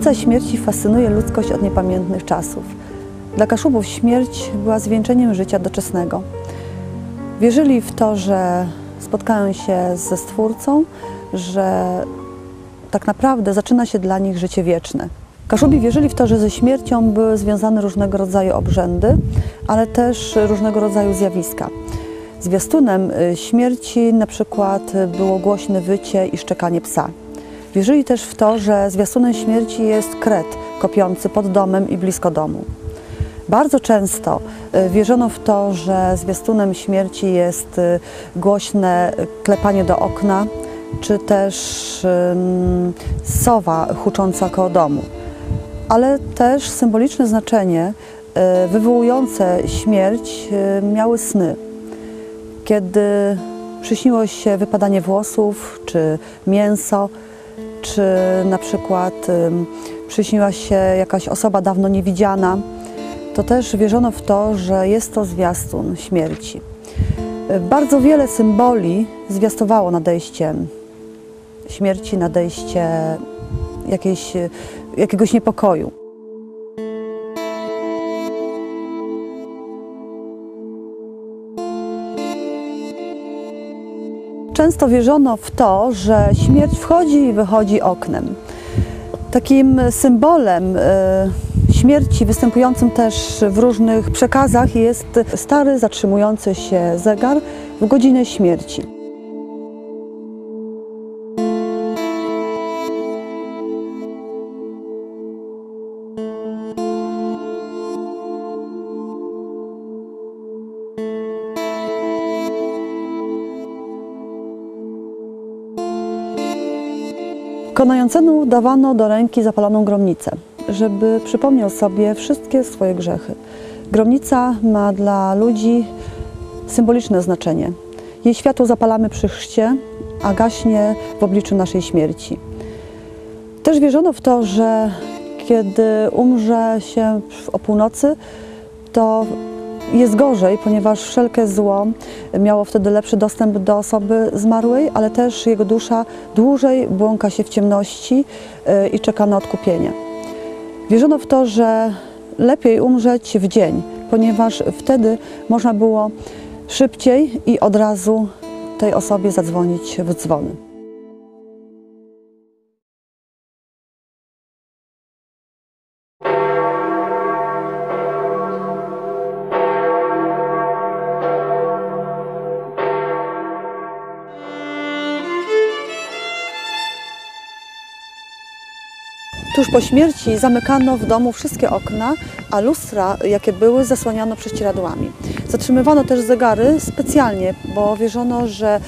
Tajemnica śmierci fascynuje ludzkość od niepamiętnych czasów. Dla Kaszubów śmierć była zwieńczeniem życia doczesnego. Wierzyli w to, że spotkają się ze Stwórcą, że tak naprawdę zaczyna się dla nich życie wieczne. Kaszubi wierzyli w to, że ze śmiercią były związane różnego rodzaju obrzędy, ale też różnego rodzaju zjawiska. Zwiastunem y, śmierci na przykład było głośne wycie i szczekanie psa. Wierzyli też w to, że zwiastunem śmierci jest kret kopiący pod domem i blisko domu. Bardzo często y, wierzono w to, że zwiastunem śmierci jest y, głośne klepanie do okna, czy też sowa hucząca koło domu. Ale też symboliczne znaczenie y, wywołujące śmierć y, miały sny. Kiedy przyśniło się wypadanie włosów, czy mięso, czy na przykład przyśniła się jakaś osoba dawno niewidziana, to też wierzono w to, że jest to zwiastun śmierci. Y, Bardzo wiele symboli zwiastowało nadejście śmierci, nadejście jakiejś, jakiegoś niepokoju. Często wierzono w to, że śmierć wchodzi i wychodzi oknem. Takim symbolem y, śmierci, występującym też w różnych przekazach, jest stary, zatrzymujący się zegar w godzinę śmierci. Konającemu dawano do ręki zapaloną gromnicę, żeby przypomniał sobie wszystkie swoje grzechy. Gromnica ma dla ludzi symboliczne znaczenie. Jej światło zapalamy przy chrzcie, a gaśnie w obliczu naszej śmierci. Też wierzono w to, że kiedy umrze się o północy, to jest gorzej, ponieważ wszelkie zło miało wtedy lepszy dostęp do osoby zmarłej, ale też jego dusza dłużej błąka się w ciemności y, i czeka na odkupienie. Wierzono w to, że lepiej umrzeć w dzień, ponieważ wtedy można było szybciej i od razu tej osobie zadzwonić w dzwony. Tuż po śmierci zamykano w domu wszystkie okna, a lustra, jakie były, zasłaniano prześcieradłami. Zatrzymywano też zegary specjalnie, bo wierzono, że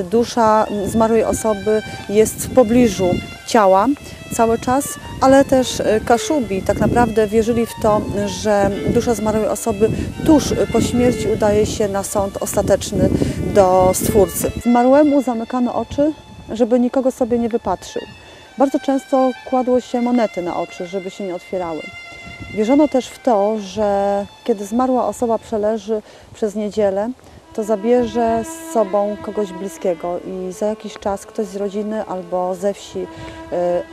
y, dusza zmarłej osoby jest w pobliżu ciała cały czas, ale też y, Kaszubi tak naprawdę wierzyli w to, że dusza zmarłej osoby tuż po śmierci udaje się na sąd ostateczny do Stwórcy. Zmarłemu zamykano oczy, żeby nikogo sobie nie wypatrzył. Bardzo często kładło się monety na oczy, żeby się nie otwierały. Wierzono też w to, że kiedy zmarła osoba przeleży przez niedzielę, to zabierze z sobą kogoś bliskiego i za jakiś czas ktoś z rodziny albo ze wsi y,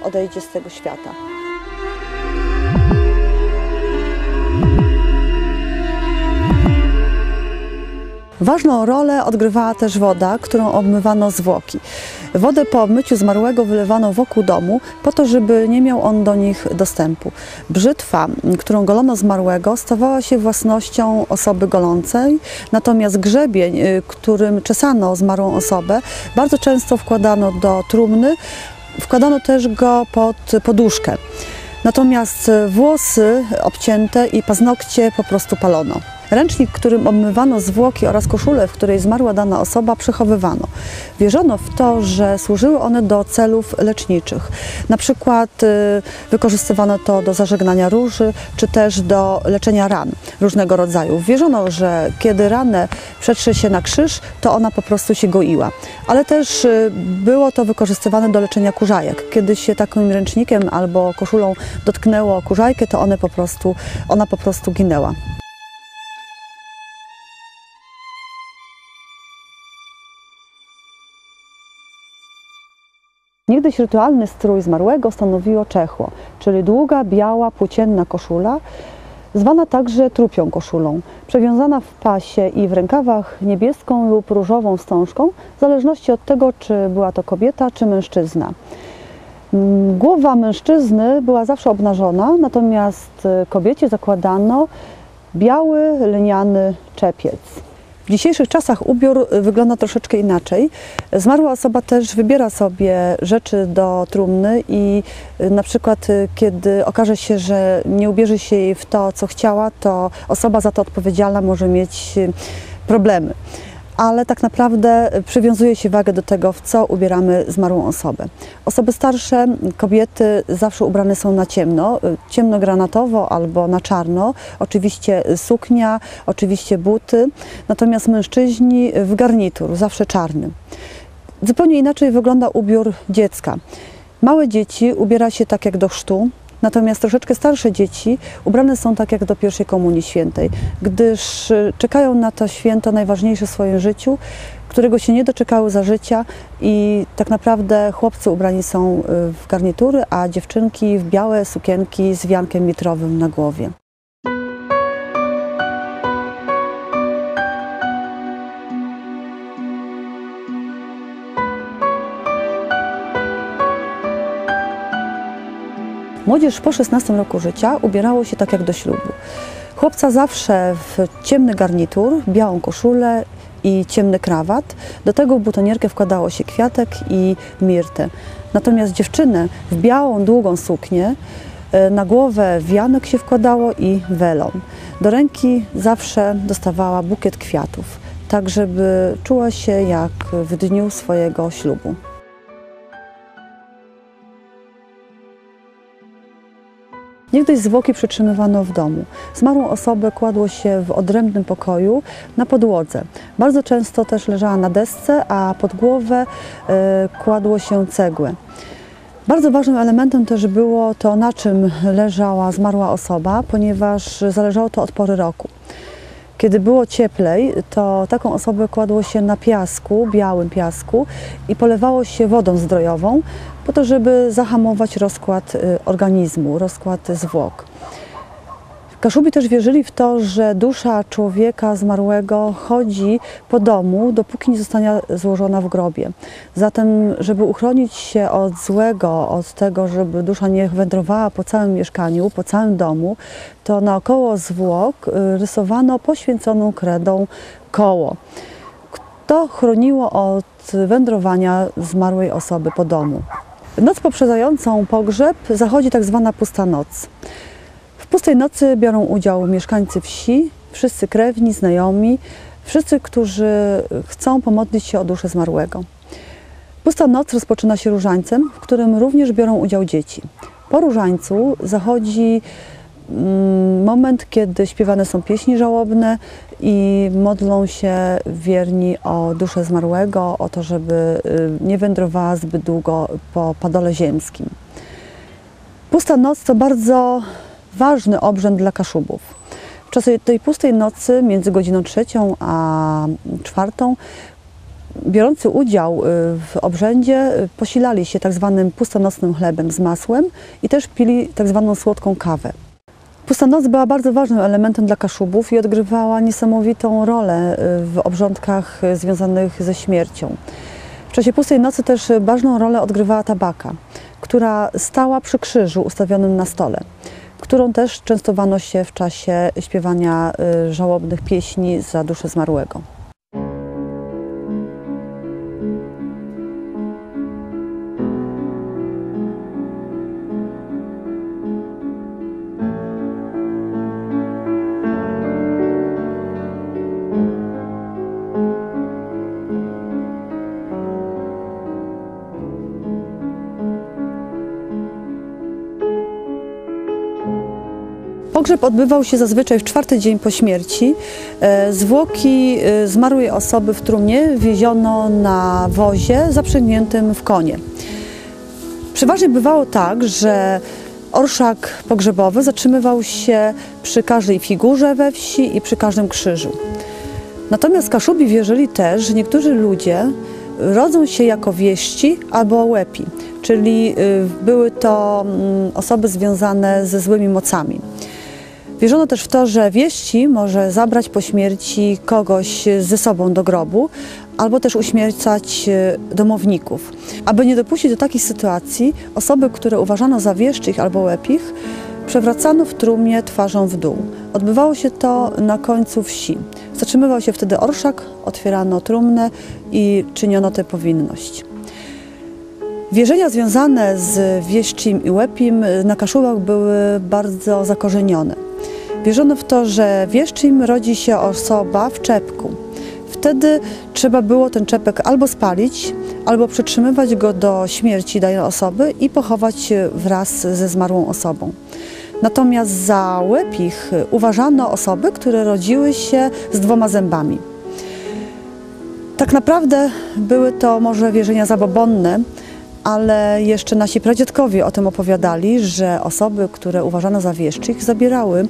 odejdzie z tego świata. Ważną rolę odgrywała też woda, którą obmywano zwłoki. Wodę po obmyciu zmarłego wylewano wokół domu po to, żeby nie miał on do nich dostępu. Brzytwa, którą golono zmarłego, stawała się własnością osoby golącej, natomiast grzebień, y, którym czesano zmarłą osobę, bardzo często wkładano do trumny, wkładano też go pod poduszkę. Natomiast włosy obcięte i paznokcie po prostu palono. Ręcznik, którym obmywano zwłoki oraz koszulę, w której zmarła dana osoba, przechowywano. Wierzono w to, że służyły one do celów leczniczych. Na przykład y, wykorzystywano to do zażegnania róży, czy też do leczenia ran różnego rodzaju. Wierzono, że kiedy ranę przetrze się na krzyż, to ona po prostu się goiła. Ale też y, było to wykorzystywane do leczenia kurzajek. Kiedy się takim ręcznikiem albo koszulą dotknęło kurzajkę, to one po prostu, ona po prostu ginęła. Niegdyś rytualny strój zmarłego stanowiło czechło, czyli długa, biała, płócienna koszula, zwana także trupią koszulą, przewiązana w pasie i w rękawach niebieską lub różową wstążką, w zależności od tego, czy była to kobieta, czy mężczyzna. Mm, Głowa mężczyzny była zawsze obnażona, natomiast y, kobiecie zakładano biały, lniany czepiec. W dzisiejszych czasach ubiór y, wygląda troszeczkę inaczej. Zmarła osoba też wybiera sobie rzeczy do trumny i y, na przykład y, kiedy okaże się, że nie ubierze się jej w to, co chciała, to osoba za to odpowiedzialna może mieć problemy. Ale tak naprawdę przywiązuje się wagę do tego, w co ubieramy zmarłą osobę. Osoby starsze, kobiety zawsze ubrane są na ciemno, y, ciemnogranatowo albo na czarno. Oczywiście suknia, oczywiście buty, natomiast mężczyźni w garnitur, zawsze czarny. Zupełnie inaczej wygląda ubiór dziecka. Małe dzieci ubiera się tak jak do chrztu, natomiast troszeczkę starsze dzieci ubrane są tak jak do pierwszej komunii świętej, gdyż y, czekają na to święto najważniejsze w swoim życiu, którego się nie doczekały za życia i tak naprawdę chłopcy ubrani są y, w garnitury, a dziewczynki w białe sukienki z wiankiem mitrowym na głowie. Młodzież po 16 roku życia ubierało się tak jak do ślubu. Chłopca zawsze w ciemny garnitur, białą koszulę i ciemny krawat. Do tego w butonierkę wkładało się kwiatek i mirtę. Natomiast dziewczynę w białą, długą suknię, e, na głowę wianek się wkładało i welon. Do ręki zawsze dostawała bukiet kwiatów, tak żeby czuła się jak w dniu swojego ślubu. Niegdyś zwłoki przytrzymywano w domu. Zmarłą osobę kładło się w odrębnym pokoju na podłodze. Bardzo często też leżała na desce, a pod głowę e, kładło się cegłę. Bardzo ważnym elementem też było to, na czym leżała zmarła osoba, ponieważ zależało to od pory roku. Kiedy było cieplej, to taką osobę kładło się na piasku, białym piasku i polewało się wodą zdrojową po to, żeby zahamować rozkład y, organizmu, rozkład zwłok. Kaszubi też wierzyli w to, że dusza człowieka zmarłego chodzi po domu, dopóki nie zostanie złożona w grobie. Zatem, żeby uchronić się od złego, od tego, żeby dusza nie wędrowała po całym mieszkaniu, po całym domu, to naokoło zwłok y, rysowano poświęconą kredą koło. To chroniło od wędrowania zmarłej osoby po domu. Noc poprzedzającą pogrzeb zachodzi tak zwana pusta noc. W pustej nocy biorą udział mieszkańcy wsi, wszyscy krewni, znajomi, wszyscy, którzy chcą pomodlić się o duszę zmarłego. Pusta noc rozpoczyna się różańcem, w którym również biorą udział dzieci. Po różańcu zachodzi moment, kiedy śpiewane są pieśni żałobne i modlą się wierni o duszę zmarłego, o to, żeby y, nie wędrowała zbyt długo po padole ziemskim. Pusta noc to bardzo ważny obrzęd dla Kaszubów. W czasie tej pustej nocy, między godziną trzecią a czwartą, biorący udział y, w obrzędzie y, posilali się tak zwanym pustanocnym chlebem z masłem i też pili tak zwaną słodką kawę. Pusta noc była bardzo ważnym elementem dla Kaszubów i odgrywała niesamowitą rolę y, w obrządkach związanych ze śmiercią. W czasie pustej nocy też ważną rolę odgrywała tabaka, która stała przy krzyżu ustawionym na stole którą też częstowano się w czasie śpiewania y, żałobnych pieśni za duszę zmarłego. Pogrzeb odbywał się zazwyczaj w czwarty dzień po śmierci. E, Zwłoki e, zmarłej osoby w trumnie wieziono na wozie zaprzęgniętym w konie. Przeważnie bywało tak, że orszak pogrzebowy zatrzymywał się przy każdej figurze we wsi i przy każdym krzyżu. Natomiast Kaszubi wierzyli też, że niektórzy ludzie rodzą się jako wieści albo łepi, czyli y, były to mm, osoby związane ze złymi mocami. Wierzono też w to, że wieści może zabrać po śmierci kogoś ze sobą do grobu, albo też uśmiercać y, domowników. Aby nie dopuścić do takich sytuacji, osoby, które uważano za wieszczych albo łepich, przewracano w trumnie twarzą w dół. Odbywało się to na końcu wsi. Zatrzymywał się wtedy orszak, otwierano trumnę i czyniono tę powinność. Wierzenia związane z wieszczym i łepim na Kaszubach były bardzo zakorzenione. Wierzono w to, że wieszczym rodzi się osoba w czepku. Wtedy trzeba było ten czepek albo spalić, albo przytrzymywać go do śmierci danej osoby i pochować wraz ze zmarłą osobą. Natomiast za łepich uważano osoby, które rodziły się z dwoma zębami. Tak naprawdę były to może wierzenia zabobonne, ale jeszcze nasi pradziadkowie o tym opowiadali, że osoby, które uważano za wieszczych, zabierały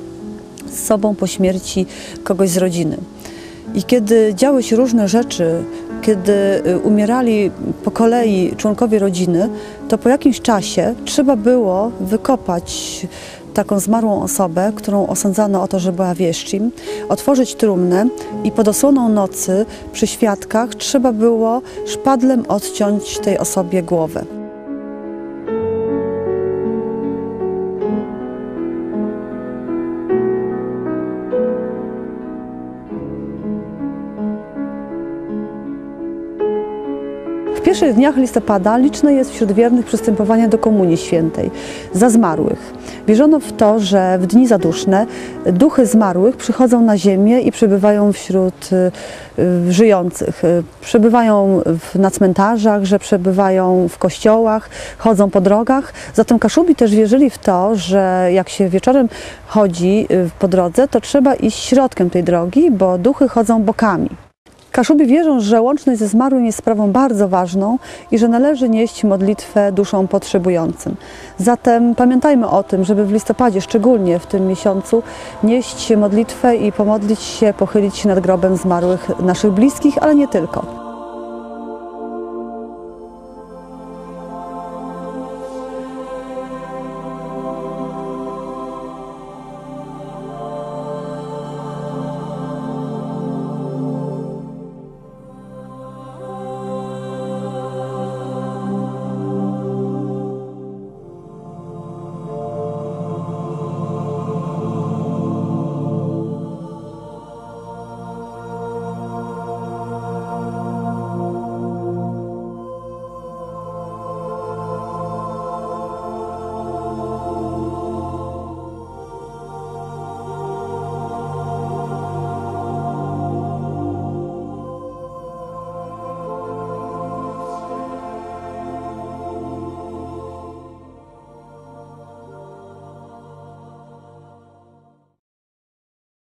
z sobą po śmierci kogoś z rodziny. I kiedy działy się różne rzeczy, kiedy y, umierali po kolei członkowie rodziny, to po jakimś czasie trzeba było wykopać taką zmarłą osobę, którą osądzano o to, że była wieszczim, otworzyć trumnę i pod osłoną nocy przy świadkach trzeba było szpadlem odciąć tej osobie głowę. W pierwszych dniach listopada liczne jest wśród wiernych przystępowanie do Komunii Świętej za zmarłych. Wierzono w to, że w dni zaduszne duchy zmarłych przychodzą na ziemię i przebywają wśród y, y, żyjących. Y, Przebywają na cmentarzach, że przebywają w kościołach, chodzą po drogach. Zatem Kaszubi też wierzyli w to, że jak się wieczorem chodzi po drodze, to trzeba iść środkiem tej drogi, bo duchy chodzą bokami. Kaszubi wierzą, że łączność ze zmarłym jest sprawą bardzo ważną i że należy nieść modlitwę duszom potrzebującym. Zatem pamiętajmy o tym, żeby w listopadzie, szczególnie w tym miesiącu, nieść modlitwę i pomodlić się, pochylić się nad grobem zmarłych naszych bliskich, ale nie tylko.